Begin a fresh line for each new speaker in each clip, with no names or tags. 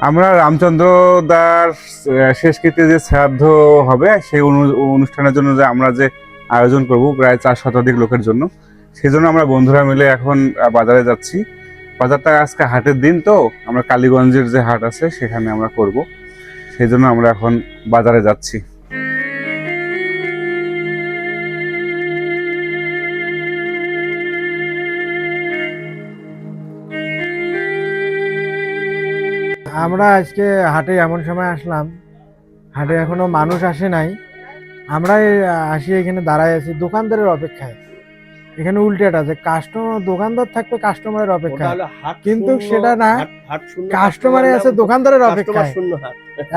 আমরা রামচন্দ্র দাস শেষকৃত্যে যে শ্রাদ্ধ হবে, সেই অনু- অনুষ্ঠানের জন্য যে আমরা যে আয়োজন করব প্রায় চার শতাধিক লোকের জন্য সেই জন্য আমরা বন্ধুরা মিলে এখন বাজারে যাচ্ছি। বাজারটা আজকে হাটের দিন তো, আমরা কালীগঞ্জের যে হাট আছে, সেখানে আমরা করব। সেই জন্য আমরা এখন বাজারে যাচ্ছি।
আমরা আজকে হাটে এমন সময় আসলাম। হাটে এখনও মানুষ আসে নাই। আমরাই আসি এখানে দাঁড়ায় আছি দোকানদারের অপেক্ষায়। এখানে উল্টেটা আছে কাস্টমার দোকানদার থাকবে কাস্টমারের
হাট
কিন্তু সেটা না, কাস্টমারে আছে দোকানদারের
হাট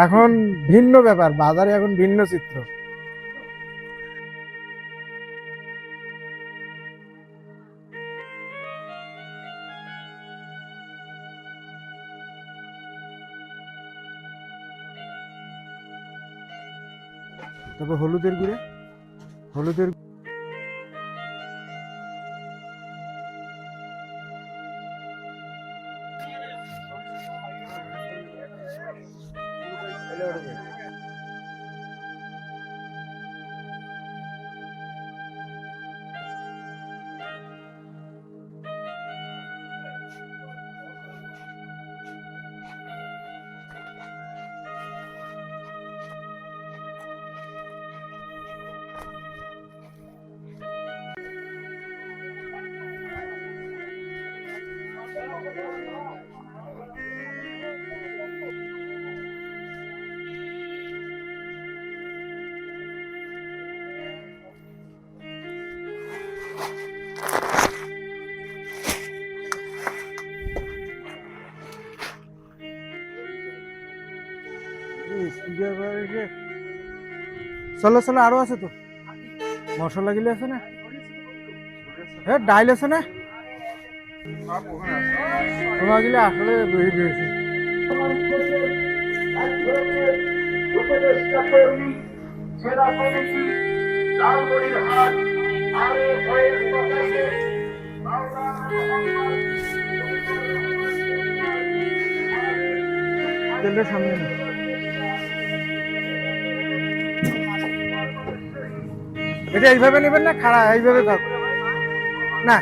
এখন ভিন্ন ব্যাপার বাজারে এখন ভিন্ন চিত্র। তারপর হলুদের গুঁড়ে হলুদের চলো চলো, আরও আছে তো। মশলা গিলে আছে না? হ্যাঁ ডাইল আছে না? তোমার গিলে আসলে বেশি সামনে এটা এইভাবে নেবেন না খাড়া এইভাবে না।